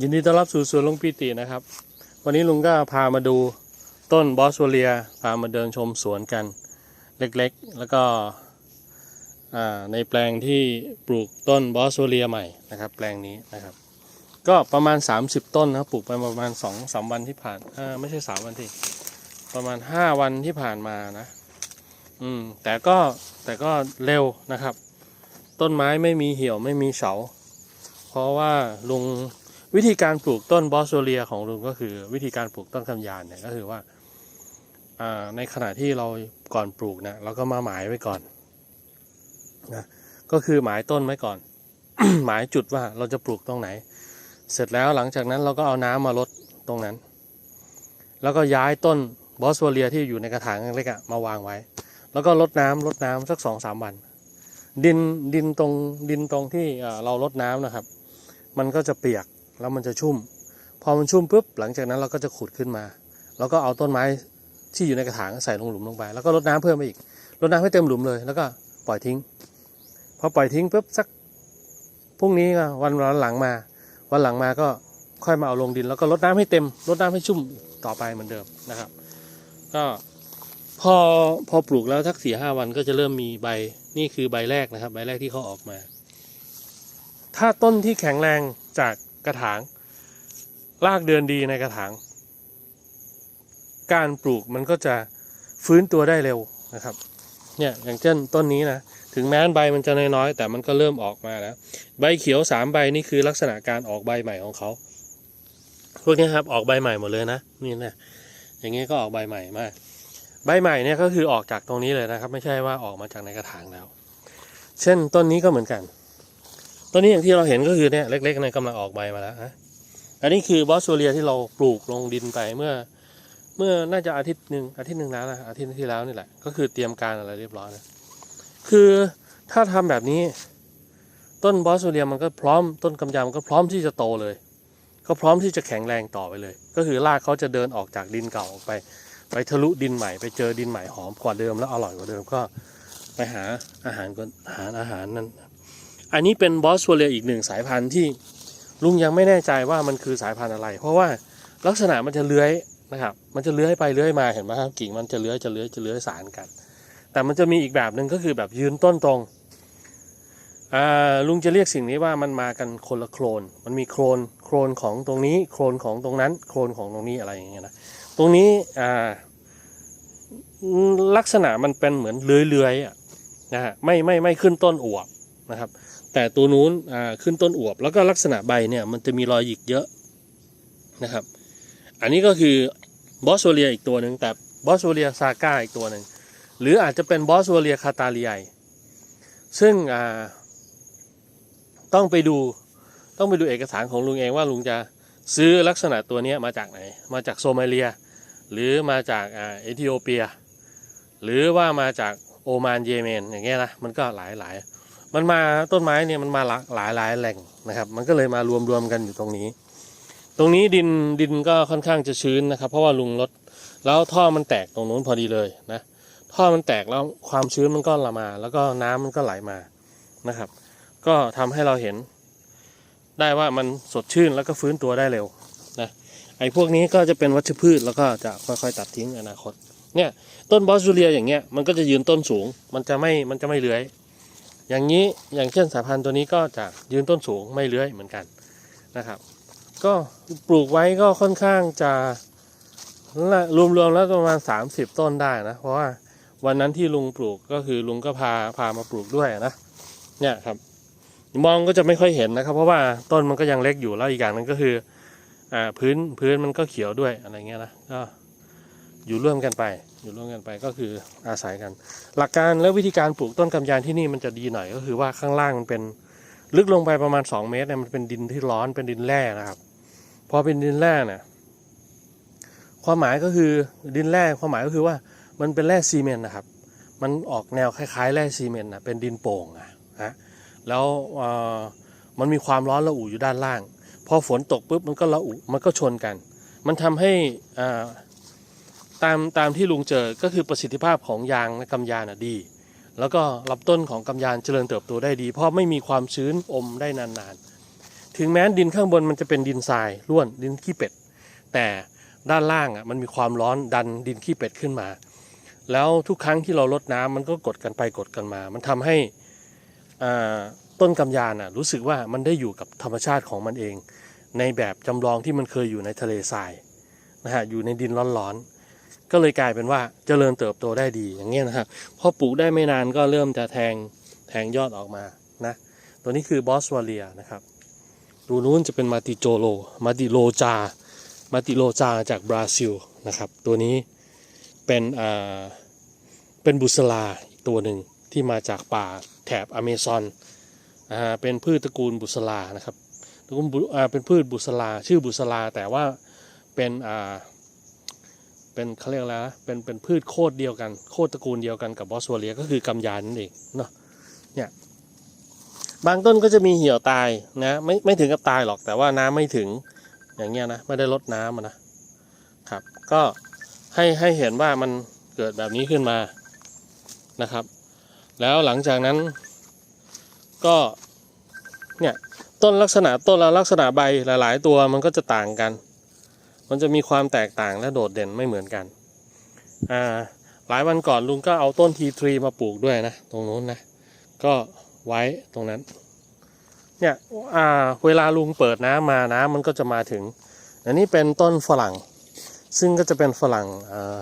ยินดีต้อนรับสู่สวนลุงปีตินะครับ วันนี้ลุงก็พามาดูต้นบอสโวเลียพามาเดินชมสวนกันเล็กๆ แล้วก็ในแปลงที่ปลูกต้นบอสโวเลียใหม่นะครับ แปลงนี้นะครับ ก็ประมาณ 30 ต้นนะครับปลูกไปประมาณ2อสวันที่ผ่านไม่ใช่ 3 วันที่ประมาณ 5 วันที่ผ่านมานะอืมแต่ก็แต่ก็เร็วนะครับ ต้นไม้ไม่มีเหี่ยวไม่มีเฉา เพราะว่าลุง วิธีการปลูกต้นบอสโซเลียของลุงก็คือ วิธีการปลูกต้นคำยานเนี่ยก็คือว่าในขณะที่เราก่อนปลูกนะเราก็มาหมายไว้ก่อนนะก็คือหมายต้นไว้ก่อน หมายจุดว่าเราจะปลูกตรงไหน เสร็จแล้วหลังจากนั้นเราก็เอาน้ำมาลดตรงนั้น แล้วก็ย้ายต้นบอสโซเลียที่อยู่ในกระถางเล็กๆมาวางไว้ แล้วก็ลดน้ำลดน้ำสักสองสามวัน ดินดินตรงดินตรงที่เอ่อเราลดน้ำนะครับ มันก็จะเปียก แล้วมันจะชุ่ม พอมันชุ่มปุ๊บหลังจากนั้นเราก็จะขุดขึ้นมา แล้วก็เอาต้นไม้ที่อยู่ในกระถางใส่ลงหลุมลงไป แล้วก็รดน้ำเพิ่มไปอีกรดน้ำให้เต็มหลุมเลย แล้วก็ปล่อยทิ้ง พอปล่อยทิ้งปุ๊บสักพรุ่งนี้วันวันหลังมา วันหลังมาก็ค่อยมาเอาลงดิน แล้วก็รดน้ำให้เต็มรดน้ำให้ชุ่มต่อไปเหมือนเดิมนะครับ ก็พอพอปลูกแล้วสักสี่ห้าวันก็จะเริ่มมีใบนี่คือใบแรกนะครับ ใบแรกที่เขาออกมา ถ้าต้นที่แข็งแรงจาก กระถางรากเดินดีในกระถาง การปลูกมันก็จะฟื้นตัวได้เร็วนะครับ เนี่ยอย่างเช่นต้นนี้นะ ถึงแม้ใบมันจะน้อยๆแต่มันก็เริ่มออกมาแล้ว ใบเขียวสามใบนี่คือลักษณะการออกใบใหม่ของเขาพวกนี้ครับออกใบใหม่หมดเลยนะนี่นะอย่างนี้ก็ออกใบใหม่มาก ใบใหม่เนี่ยก็คือออกจากตรงนี้เลยนะครับ ไม่ใช่ว่าออกมาจากในกระถางแล้ว เช่นต้นนี้ก็เหมือนกัน ต้นนี้อย่างที่เราเห็นก็คือเนี่ยเล็กๆในกำลังออกใบมาแล้วนะอันนี้คือบอสโซเลียที่เราปลูกลงดินไปเมื่อ เมื่อน่าจะอาทิตย์หนึ่งอาทิตย์หนึ่งแล้วนะอาทิตย์ที่แล้วนี่แหละ ก็คือเตรียมการอะไรเรียบร้อยแล้วคือถ้าทำแบบนี้ ต้นบอสโซเลียมันก็พร้อมต้นกำยำมันก็พร้อมที่จะโตเลย ก็พร้อมที่จะแข็งแรงต่อไปเลย ก็คือรากเขาจะเดินออกจากดินเก่าออกไป ไปทะลุดินใหม่ ไปเจอดินใหม่หอมกว่าเดิมแล้วอร่อยกว่าเดิมก็ไปหาอาหารก่อนหาอาหารนั่น อันนี้เป็นบอสโซเลียอีกหนึ่งสายพันธุ์ที่ลุงยังไม่แน่ใจว่ามันคือสายพันธุ์อะไร เพราะว่าลักษณะมันจะเลื้อยนะครับ มันจะเลื้อยไปเลื้อยมาเห็นไหมครับกิ่งมันจะเลื้อยจะเลื้อยจะเลื้อยสารกัน แต่มันจะมีอีกแบบหนึ่งก็คือแบบยืนต้นตรงลุงจะเรียกสิ่งนี้ว่ามันมากันคนละโคลนมันมีโคลนโคลนของตรงนี้โคลนของตรงนั้น โคลนของตรงนี้อะไรอย่างเงี้ยนะตรงนี้ลักษณะมันเป็นเหมือนเลื้อยๆนะฮะไม่ไม่ไม่ขึ้นต้นอวบนะครับ แต่ตัวนู้นขึ้นต้นอวบ แล้วก็ลักษณะใบเนี่ยมันจะมีรอยหยิกเยอะนะครับ อันนี้ก็คือบอสโซเลียอีกตัวหนึ่งแต่บอสโซเลียซาก้าอีกตัวหนึ่งหรืออาจจะเป็นบอสโซเลียคาตาเลียซึ่งต้องไปดูต้องไปดูเอกสารของลุงเองว่าลุงจะซื้อลักษณะตัวนี้มาจากไหน มาจากโซมาเลีย หรือมาจากเอธิโอเปีย หรือว่ามาจากโอมานเยเมนอย่างเงี้ยนะมันก็หลายหลาย มันมาต้นไม้เนี่ยมันมาหลากหลายหลายแหล่งนะครับ มันก็เลยมารวมรวมกันอยู่ตรงนี้ ตรงนี้ดินดินก็ค่อนข้างจะชื้นนะครับ เพราะว่าลุงลดแล้วท่อมันแตกตรงนู้นพอดีเลยนะท่อมันแตกแล้วความชื้นมันก็ละมา แล้วก็น้ำมันก็ไหลมานะครับ ก็ทำให้เราเห็น ได้ว่ามันสดชื่นแล้วก็ฟื้นตัวได้เร็วนะไอ้พวกนี้ก็จะเป็นวัชพืชแล้วก็จะค่อยๆ ตัดทิ้งอนาคตเนี่ยต้นบอสซูเลียอย่างเงี้ยมันก็จะยืนต้นสูง มันจะไม่มันจะไม่เลื้อย อย่างนี้อย่างเช่นสายพันธุ์ตัวนี้ก็จะยืนต้นสูงไม่เลื้อยเหมือนกันนะครับ ก็ปลูกไว้ก็ค่อนข้างจะรวมๆแล้วประมาณ 30 ต้นได้นะ เพราะว่าวันนั้นที่ลุงปลูกก็คือลุงก็พาพามาปลูกด้วยนะเนี่ยครับมองก็จะไม่ค่อยเห็นนะครับ เพราะว่าต้นมันก็ยังเล็กอยู่แล้วอีกอย่างนึงก็คืออ่าพื้นพื้นมันก็เขียวด้วยอะไรเงี้ยนะก็อยู่ร่วมกันไป อยู่ร่วมกันไปก็คืออาศัยกัน หลักการและวิธีการปลูกต้นกำยานที่นี่มันจะดีหน่อยก็คือว่าข้างล่างมันเป็นลึกลงไปประมาณ 2 เมตรเนี่ยมันเป็นดินที่ร้อนเป็นดินแร่นะครับ พอเป็นดินแร่เนี่ยความหมายก็คือดินแร่ความหมายก็คือว่ามันเป็นแร่ซีเมนต์นะครับ มันออกแนวคล้ายๆ แร่ซีเมนต์นะเป็นดินโป่งอะฮะแล้วมันมีความร้อนระอุอยู่ด้านล่าง พอฝนตกปุ๊บมันก็ระอุมันก็ชนกัน มันทำให้อ่า ตามตามที่ลุงเจอก็คือประสิทธิภาพของยางและกำยานอะดี แล้วก็ลำต้นของกำยานเจริญเติบโตได้ดี เพราะไม่มีความชื้นอมได้นานๆ ถึงแม้ดินข้างบนมันจะเป็นดินทรายร่วนดินขี้เป็ด แต่ด้านล่างอะมันมีความร้อนดันดินขี้เป็ดขึ้นมา แล้วทุกครั้งที่เราลดน้ำมันก็กดกันไปกดกันมา มันทำให้อ่าต้นกำยานอะรู้สึกว่ามันได้อยู่กับธรรมชาติของมันเอง ในแบบจำลองที่มันเคยอยู่ในทะเลทรายนะฮะอยู่ในดินร้อนๆ ก็เลยกลายเป็นว่าเจริญเติบโตได้ดีอย่างเงี้ยนะครับพอปลูกได้ไม่นานก็เริ่มจะแทงแทงยอดออกมานะตัวนี้คือบอสวาเลียนะครับดูนู้นจะเป็นมาติโจโลมาติโลจามาติโลจาจากบราซิลนะครับ ตัวนี้เป็นอ่าเป็นบุษราอีกตัวหนึ่งที่มาจากป่าแถบอเมซอนอ่าเป็นพืชตระกูลบุษรานะครับตระกูลบุอ่าเป็นพืชบุษราชื่อบุษราแต่ว่าเป็นอ่า เป็นเขาเรียกอะไรนะเป็นเป็นพืชโคตรเดียวกัน โคตรตระกูลเดียวกันกับบอสวเลียก็คือกำยานนั่นเองเนาะเนี่ยบางต้นก็จะมีเหี่ยวตายนะไม่ไม่ถึงกับตายหรอกแต่ว่าน้ำไม่ถึงอย่างเงี้ยนะไม่ได้ลดน้ำนะครับ ก็ให้ให้เห็นว่ามันเกิดแบบนี้ขึ้นมานะครับ แล้วหลังจากนั้นก็เนี่ยต้นลักษณะต้นและลักษณะใบหลาย ๆ ตัวมันก็จะต่างกัน มันจะมีความแตกต่างและโดดเด่นไม่เหมือนกันอ่าหลายวันก่อนลุงก็เอาต้นทีทรีมาปลูกด้วยนะ ตรงนู้นนะ ก็ไว้ตรงนั้น เนี่ยอ่าเวลาลุงเปิดน้ำมาน้ำมันก็จะมาถึง อันนี้เป็นต้นฝรั่ง ซึ่งก็จะเป็นฝรั่งอ่า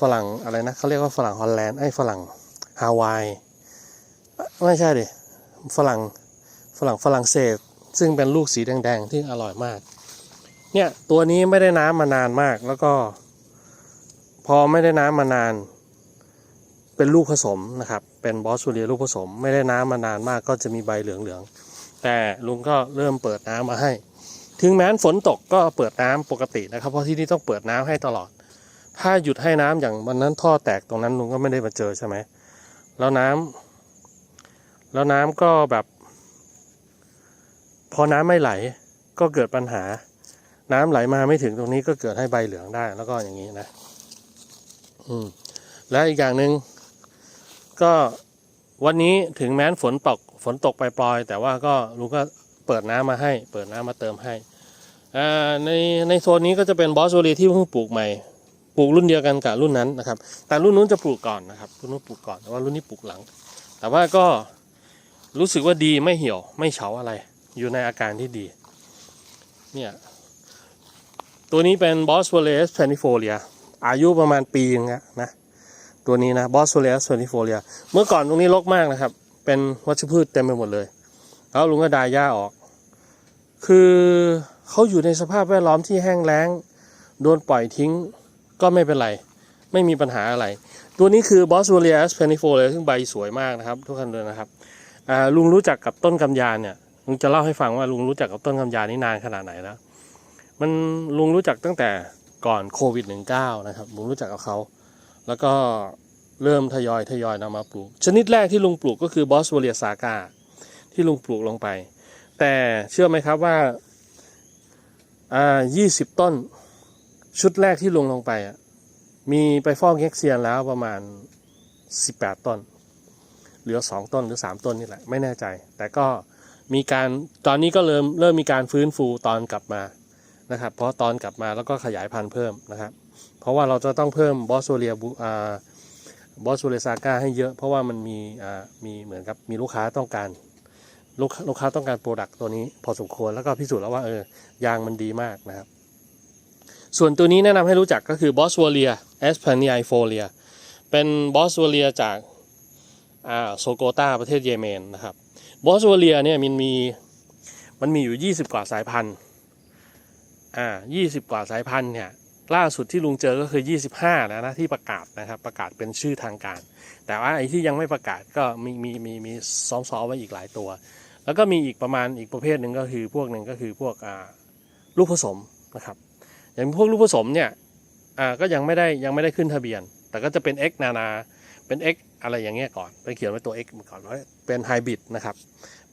ฝรั่งอะไรนะเขาเรียกว่าฝรั่งฮอลแลนด์ไอ้ฝรั่งฮาวายเอ้ยไม่ใช่ดิฝรั่งฝรั่งฝรั่งเศสซึ่งเป็นลูกสีแดง ๆ ที่อร่อยมาก เนี่ยตัวนี้ไม่ได้น้ำมานานมาก แล้วก็ พอไม่ได้น้ำมานาน เป็นลูกผสมนะครับ เป็นบอสซูเรียลูกผสม ไม่ได้น้ำมานานมากก็จะมีใบเหลืองๆแต่ลุงก็เริ่มเปิดน้ำมาให้ ถึงแม้นฝนตกก็เปิดน้ำปกตินะครับ เพราะที่นี่ต้องเปิดน้ำให้ตลอด ถ้าหยุดให้น้ำอย่างวันนั้นท่อแตกตรงนั้นลุงก็ไม่ได้มาเจอใช่ไหมแล้วน้ำแล้วน้ำก็แบบ พอน้ำไม่ไหลก็เกิดปัญหา น้ำไหลมาไม่ถึงตรงนี้ก็เกิดให้ใบเหลืองได้ แล้วก็อย่างนี้นะ อืม และอีกอย่างหนึ่งก็วันนี้ถึงแม้นฝนตกฝนตกปล่อยๆแต่ว่าก็ลุงก็เปิดน้ำมาให้ เปิดน้ำมาเติมให้อ่าในในโซนนี้ก็จะเป็นบอสโซลีที่เพิ่งปลูกใหม่ ปลูกรุ่นเดียวกันกับรุ่นนั้นนะครับ แต่รุ่นนู้นจะปลูกก่อนนะครับรุ่นนู้นปลูกก่อนแต่ว่ารุ่นนี้ปลูกหลัง แต่ว่าก็รู้สึกว่าดีไม่เหี่ยวไม่เฉาอะไร อยู่ในอาการที่ดี เนี่ย ตัวนี้เป็นบอสโ a เลสเพนิโฟเลียอายุประมาณปีนึงอะนะตัวนี้นะบอสโ a เลสเพนิโฟเลียเมื่อก่อนตรงนี้รกมากนะครับ เป็นวัชพืชเต็มไปหมดเลย แล้วลุงก็ดายหญ้าออก คือเขาอยู่ในสภาพแวดล้อมที่แห้งแล้ง โดนปล่อยทิ้งก็ไม่เป็นไร ไม่มีปัญหาอะไร ตัวนี้คือบอส w a l l i a s p e n i f o l i a ซึ่งใบสวยมากนะครับ ทุกคนเลยนะครับลุงรู้จักกับต้นกำยานเนี่ยลุงจะเล่าให้ฟังว่าลุงรู้จักกับต้นกำยานนี่นานขนาดไหนแล้ว มันลุงรู้จักตั้งแต่ก่อนโควิด -19 นะครับลุงรู้จักกับเขา แล้วก็เริ่มทยอยทยอยนำมาปลูก ชนิดแรกที่ลุงปลูกก็คือบอส w a l l i a s a g a ที่ลุงปลูกลงไป แต่เชื่อไหมครับว่าอ่า20 ต้น ชุดแรกที่ลุงลงไปอะมีไปฟอกเง็กเซียนแล้วประมาณ 18 ต้น เหลือ 2 ต้นหรือ 3 ต้นนี่แหละ ไม่แน่ใจ แต่ก็มีการตอนนี้ก็เริ่มเริ่มมีการฟื้นฟูตอนกลับมา นะครับ เพราะตอนกลับมาแล้วก็ขยายพันธุ์เพิ่มนะครับ เพราะว่าเราจะต้องเพิ่มบอสโซเลียบูอาบอสโซเลซาก้าให้เยอะ เพราะว่ามันมีอ่ามีเหมือนกับมีลูกค้าต้องการลูกลูกค้าต้องการโปรดักต์ตัวนี้พอสมควรแล้วก็พิสูจน์แล้วว่าเออยางมันดีมากนะครับ ส่วนตัวนี้แนะนำให้รู้จักก็คือบอสวอเลียแอสพานีไอโฟเลียเป็นบอสวอเลียจากอ่าโซโกตาประเทศเยเมนนะครับบอสวอเลียเนี่ยมันมีมันมีอยู่ 20 กว่าสายพันธุ์ อ่า20กว่าสายพันธุ์เนี่ยล่าสุดที่ลุงเจอก็คือ 25 แล้วนะที่ประกาศนะครับประกาศเป็นชื่อทางการ แต่ว่าไอ้ที่ยังไม่ประกาศก็มีมีมีมีซ้อมๆไว้อีกหลายตัว แล้วก็มีอีกประมาณอีกประเภทหนึ่งก็คือพวกหนึ่งก็คือพวกอ่าลูกผสมนะครับอย่างพวกลูกผสมเนี่ยอ่าก็ยังไม่ได้ยังไม่ได้ขึ้นทะเบียน แต่ก็จะเป็น X นานาเป็น X อะไรอย่างเงี้ยก่อนไปเขียนไว้ตัว X ก่อนว่าเป็นไฮบริดนะครับ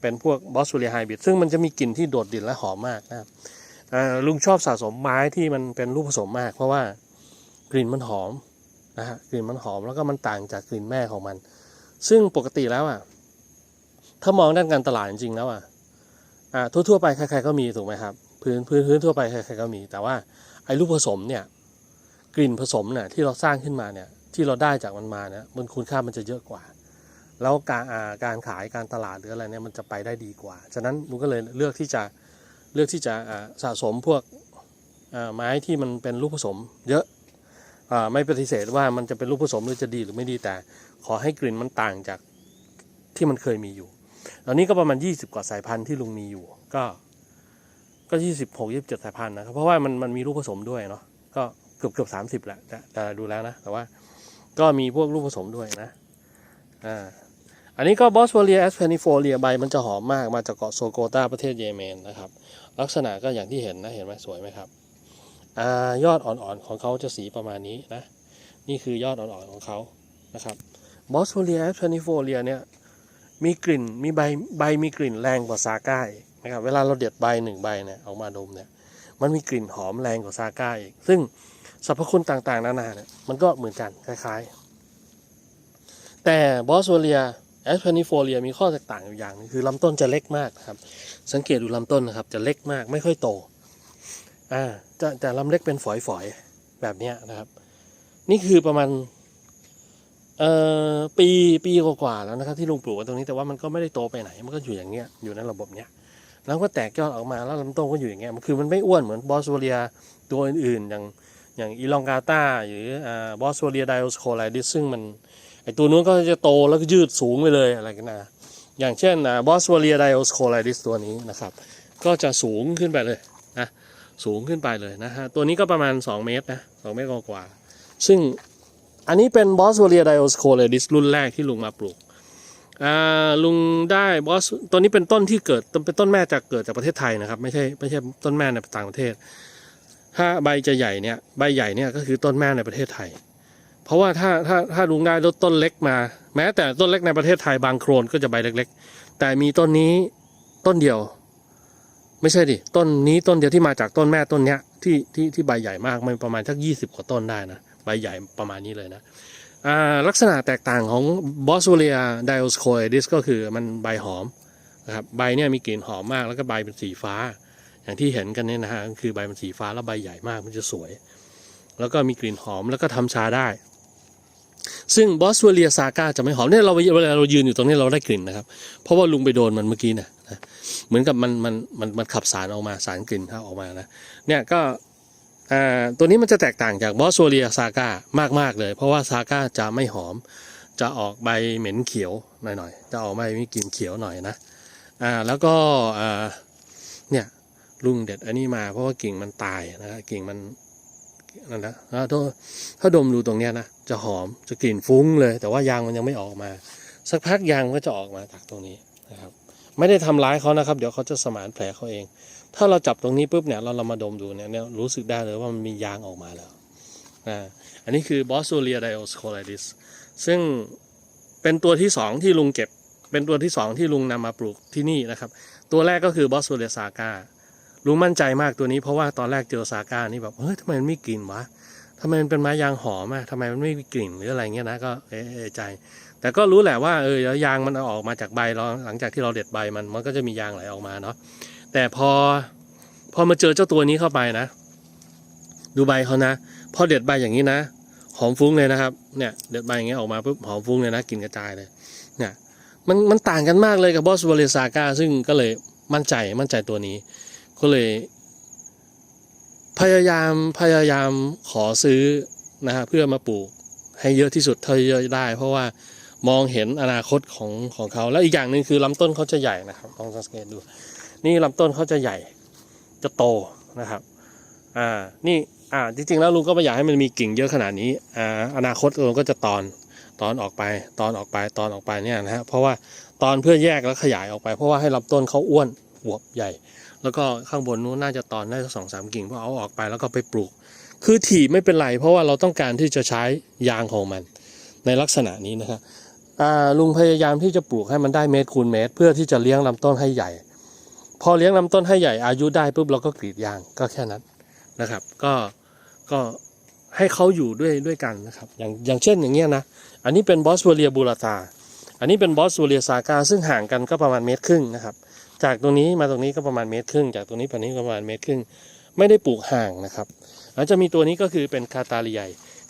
เป็นพวกบอสซูเรียไฮบริดซึ่งมันจะมีกลิ่นที่โดดเด่นและหอมมากนะครับ ลุงชอบสะสมไม้ที่มันเป็นลูกผสมมาก เพราะว่ากลิ่นมันหอมนะฮะกลิ่นมันหอมแล้วก็มันต่างจากกลิ่นแม่ของมัน ซึ่งปกติแล้วอะถ้ามองด้านการตลาดจริงๆแล้วอะอ่าทั่วๆไปใครๆก็มีถูกไหมครับพื้นพื้นพื้นทั่วไปใครๆก็มี แต่ว่าไอ้ลูกผสมเนี่ยกลิ่นผสมเนี่ยที่เราสร้างขึ้นมาเนี่ยที่เราได้จากมันมาเนี่ยมันคุณค่ามันจะเยอะกว่า แล้วการการขายการตลาดหรืออะไรเนี่ยมันจะไปได้ดีกว่า ฉะนั้นลุงก็เลยเลือกที่จะ เลือกที่จะสะสมพวกไม้ที่มันเป็นลูกผสม เยอะอ่าไม่ปฏิเสธว่ามันจะเป็นลูกผสมหรือจะดีหรือไม่ดีแต่ ขอให้กลิ่นมันต่างจากที่มันเคยมีอยู่ตอนนี้ก็ประมาณ 20 กว่าสายพันธุ์ที่ลุงมีอยู่ ก็ก็ยี่สิบหกยี่สิบเจ็ดสายพันธุ์นะครับเพราะว่ามันมันมีลูกผสมด้วยเนาะก็เกือบเกือบสามสิบแหละแต่แต่ดูแล้วนะ แต่ว่าก็มีพวกลูกผสมด้วยนะอ่า อันนี้ก็บอสวเลียแอสเพนิโฟเลียใบมันจะหอมมากมาจากเกาะโซโกตาประเทศเยเมนนะครับ ลักษณะก็อย่างที่เห็นนะเห็นไหมสวยไหมครับอ่ายอดอ่อนๆของเขาจะสีประมาณนี้นะ นี่คือยอดอ่อนๆของเขานะครับบอสโ a เลียแอสเพนิโฟเลียเนี่ยมีกลิ่นมีใบใบมีกลิ่นแรงกว่าซาก้าอีกนะครับเวลาเราเด็ดใบหนึ่งใบเนี่ยออกมาดมเนี่ยมันมีกลิ่นหอมแรงกว่าซาก้าอีก ซึ่งสรรพคุณต่างๆ นานาเนี่ยมันก็เหมือนกันคล้าย ๆ แต่บอสโ a เลีย แอสเพนิโฟเลียมีข้อแตกต่างอยู่อย่างหนึงคือลำต้นจะเล็กมากครับ สังเกตดูลำต้นนะครับ จะเล็กมากไม่ค่อยโตอ่าจะจะลำเล็กเป็นฝอยๆแบบนี้นะครับ นี่คือประมาณเอ่อปีปีกว่าๆแล้วนะครับ ที่ลุงปลูกตรงนี้แต่ว่ามันก็ไม่ได้โตไปไหน มันก็อยู่อย่างเงี้ยอยู่ในระบบเนี้ยแล้วก็แตกยอดออกมาแล้วลำต้นก็อยู่อย่างเงี้ยมันคือมันไม่อ้วนเหมือนบอสโวเลียตัวอื่นๆ อย่างอย่างอีลองกาตาหรือบอสโวเลียไดโอสโคไลดิสซึ่งมัน ไอตัวนู้นก็จะโตแล้วก็ยืดสูงไปเลยอะไรกันนะ อย่างเช่นนะบอสวเลียไดโอสโคไลดิสตัวนี้นะครับ ก็จะสูงขึ้นไปเลยนะสูงขึ้นไปเลยนะฮะ ตัวนี้ก็ประมาณ 2 เมตรนะสองเมตรกว่าๆซึ่งอันนี้เป็นบอสวเลียไดโอสโคเลดิสรุ่นแรกที่ลุงมาปลูกอ่าลุงได้บอสตัวนี้เป็นต้นที่เกิดเป็นต้นแม่จากเกิดจากประเทศไทยนะครับ ไม่ใช่ไม่ใช่ต้นแม่ในต่างประเทศ ถ้าใบจะใหญ่เนี่ยใบใหญ่เนี่ยก็คือต้นแม่ในประเทศไทย เพราะว่าถ้าถ้าถ้าลุงได้รถต้นเล็กมา แม้แต่ต้นเล็กในประเทศไทยบางโครนก็จะใบเล็ก ๆ แต่มีต้นนี้ต้นเดียว ไม่ใช่ดิต้นนี้ต้นเดียวที่มาจากต้นแม่ต้นเนี้ยที่ที่ที่ใบใหญ่มากมันประมาณสักยี่สิบกว่าต้นได้นะใบใหญ่ประมาณนี้เลยนะลักษณะแตกต่างของบอสเลียไดโอสโคเอดิสก็คือมันใบหอมนะครับใบเนี่ยมีกลิ่นหอมมากแล้วก็ใบเป็นสีฟ้า อย่างที่เห็นกันเนี่ยนะฮะก็คือใบเป็นสีฟ้าแล้วใบใหญ่มากมันจะสวย แล้วก็มีกลิ่นหอมแล้วก็ทำชาได้ ซึ่งบอส o เลียซาก้าจะไม่หอมเนี่ยเราเวลาเรายืนอยู่ตรงนี้เราได้กลิ่นนะครับ เพราะว่าลุงไปโดนมันเมื่อกี้นะนะเหมือนกับมันมันมันมันขับสารออกมาสารกลิ่นออกมานะเนี่ยก็ตัวนี้มันจะแตกต่างจากบอสโซเลียซาก้ามากๆเลย เพราะว่าซาก้าจะไม่หอม จะออกใบเหม็นเขียวหน่อยๆจะออกใบมีกลิ่นเขียวหน่อยนะอ่าแล้วก็เนี่ยลุงเด็ดอันนี้มาเพราะว่ากิ่งมันตายนะกิ่งมัน นั่นนะแล้วถ้าถ้าดมดูตรงเนี้ยนะจะหอมจะกลิ่นฟุ้งเลย แต่ว่ายางมันยังไม่ออกมา สักพักยางก็จะออกมาจากตรงนี้นะครับ ไม่ได้ทำร้ายเขานะครับ เดี๋ยวเขาจะสมานแผลเขาเอง ถ้าเราจับตรงนี้ปุ๊บเนี่ยเราเรามาดมดูเนี่ยเนี่ยรู้สึกได้เลยว่ามันมียางออกมาแล้วอ่าอันนี้คือบอสโซเลียไดโอสโคไลดิสซึ่งเป็นตัวที่สองที่ลุงเก็บ เป็นตัวที่สองที่ลุงนำมาปลูกที่นี่นะครับ ตัวแรกก็คือบอสโซเลียซาก้า ลุงมั่นใจมากตัวนี้เพราะว่าตอนแรกเจอซาก้านี่แบบเฮ้ยทำไมมันไม่กลิ่นวะทำไมมันเป็นไม้ยางหอมอะทำไมมันไม่มีกลิ่นหรืออะไรเงี้ยนะก็เอะเอใจ แต่ก็รู้แหละว่าเออแล้วยางมันออกมาจากใบเราหลังจากที่เราเด็ดใบมันมันก็จะมียางไหลออกมาเนาะแต่พอพอมาเจอเจ้าตัวนี้เข้าไปนะ ดูใบเขานะพอเด็ดใบอย่างนี้นะ หอมฟุ้งเลยนะครับเนี่ยเด็ดใบอย่างเงี้ยออกมาปุ๊บหอมฟุ้งเลยนะกลิ่นกระจายเลยเนี่ยมันมันต่างกันมากเลยกับบอสวเลซาก้าซึ่งก็เลยมั่นใจมั่นใจตัวนี้ ก็เลย พยายามพยายามขอซื้อนะฮะเพื่อมาปลูกให้เยอะที่สุดเท่าที่จะได้ เพราะว่ามองเห็นอนาคตของของเขาแล้วอีกอย่างหนึ่งคือลำต้นเขาจะใหญ่นะครับลองสังเกตดู นี่ลำต้นเขาจะใหญ่จะโตนะครับอ่านี่อ่าจริงๆแล้วลุงก็ไม่อยากให้มันมีกิ่งเยอะขนาดนี้อ่าอนาคตลุงก็จะตอนตอนออกไปตอนออกไปตอนออกไปเนี่ยนะฮะเพราะว่าตอนเพื่อแยกแล้วขยายออกไป เพราะว่าให้ลำต้นเขาอ้วนอวบใหญ่ แล้วก็ข้างบนนู้นน่าจะตอนได้สักสองสามกิ่งเพราะเอาออกไปแล้วก็ไปปลูก คือถี่ไม่เป็นไร เพราะว่าเราต้องการที่จะใช้ยางของมัน ในลักษณะนี้นะครับลุงพยายามที่จะปลูกให้มันได้เมตรคูณเมตร เพื่อที่จะเลี้ยงลำต้นให้ใหญ่ พอเลี้ยงลำต้นให้ใหญ่อายุได้ปุ๊บเราก็กรีดยางก็แค่นั้นนะครับ ก็ก็ให้เขาอยู่ด้วยด้วยกันนะครับ อย่างอย่างเช่นอย่างเงี้ยนะอันนี้เป็นบอสวเลียบูราตา อันนี้เป็นบอสวเลียซากาซึ่งห่างกันก็ประมาณเมตรครึ่งนะครับ จากตรงนี้มาตรงนี้ก็ประมาณเมตรครึ่ง จากตรงนี้ไปนี้ประมาณเมตรครึ่ง ไม่ได้ปลูกห่างนะครับแล้วจะมีตัวนี้ก็คือเป็นคาตาเลีย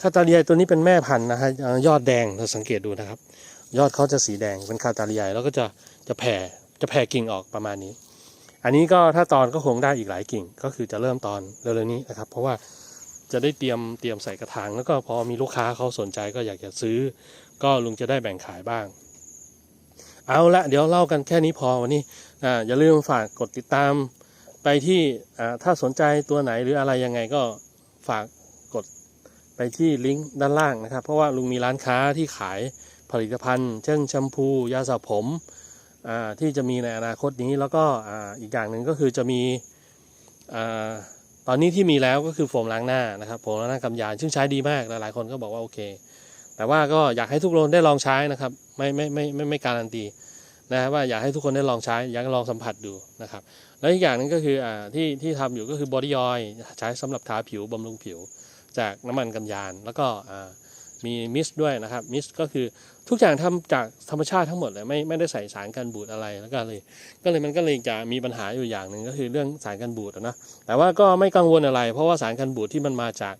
คาตาเลียตัวนี้เป็นแม่พันธุ์นะฮะยอดแดงเราสังเกตดูนะครับ ยอดเขาจะสีแดงเป็นคาตาเลียแล้วก็จะจะแผ่จะแผ่กิ่งออกประมาณนี้ อันนี้ก็ถ้าตอนก็คงได้อีกหลายกิ่ง ก็คือจะเริ่มตอนเร็วๆนี้นะครับ เพราะว่าจะได้เตรียมเตรียมใส่กระถางแล้วก็พอมีลูกค้าเขาสนใจก็อยากจะซื้อ ก็ลุงจะได้แบ่งขายบ้าง เอาละเดี๋ยวเล่ากันแค่นี้พอวันนี้ออย่าลืมฝากกดติดตามไปที่ถ้าสนใจตัวไหนหรืออะไรยังไงก็ฝากกดไปที่ลิงก์ด้านล่างนะครับ เพราะว่าลุงมีร้านค้าที่ขายผลิตภัณฑ์ เช่นแชมพู ยาสระผมที่จะมีในอนาคตนี้แล้วก็อีกอย่างหนึ่งก็คือจะมีตอนนี้ที่มีแล้วก็คือโฟมล้างหน้านะครับโฟมล้างหน้ากำยานซึ่งใช้ดีมากหลายๆคนก็บอกว่าโอเค แต่ว่าก็อยากให้ทุกคนได้ลองใช้นะครับไม่ไม่ไม่ไม่ไม่การันตีนะครับว่าอยากให้ทุกคนได้ลองใช้อยากลองสัมผัสดูนะครับ แล้วอีกอย่างนึงก็คืออ่าที่ที่ทำอยู่ก็คือบอดี้ออยใช้สำหรับทาผิวบำรุงผิว จากน้ำมันกำยาน แล้วก็อ่ามีมิสด้วยนะครับมิสก็คือทุกอย่างทำจากธรรมชาติทั้งหมดเลยไม่ไม่ได้ใส่สารกันบูดอะไรแล้วก็เลย ก็เลยมันก็เลยจะมีปัญหาอยู่อย่างหนึ่งก็คือเรื่องสารกันบูดนะแต่ว่าก็ไม่กังวลอะไร เพราะว่าสารกันบูดที่มันมาจาก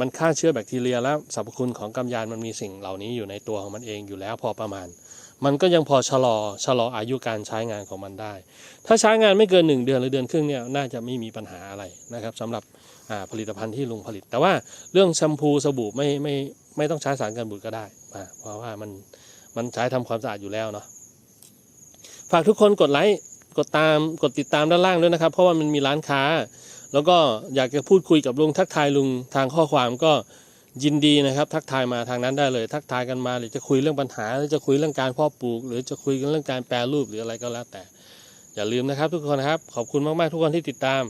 มันฆ่าเชื้อแบคทีเรียและสรรพคุณของกำยานมันมีสิ่งเหล่านี้อยู่ในตัวของมันเองอยู่แล้วพอประมาณ มันก็ยังพอชะลอชะลออายุการใช้งานของมันได้ ถ้าใช้งานไม่เกิน 1 เดือนหรือเดือนครึ่งเนี่ยน่าจะไม่มีปัญหาอะไรนะครับสำหรับผลิตภัณฑ์ที่ลุงผลิต แต่ว่าเรื่องแชมพูสบู่ไม่ไม่ไม่ต้องใช้สารกันบูดก็ได้เพราะว่ามันมันใช้ทำความสะอาดอยู่แล้วเนาะฝากทุกคนกดไลค์กดตามกดติดตามด้านล่างด้วยนะครับ เพราะว่ามันมีร้านค้า แล้วก็อยากจะพูดคุยกับลุงทักทายลุงทางข้อความก็ยินดีนะครับ ทักทายมาทางนั้นได้เลย ทักทายกันมาหรือจะคุยเรื่องปัญหาหรือจะคุยเรื่องการเพาะปลูก หรือจะคุยกันเรื่องการแปรรูปหรืออะไรก็แล้วแต่ อย่าลืมนะครับ ทุกคนครับ ขอบคุณมากๆทุกคนที่ติดตาม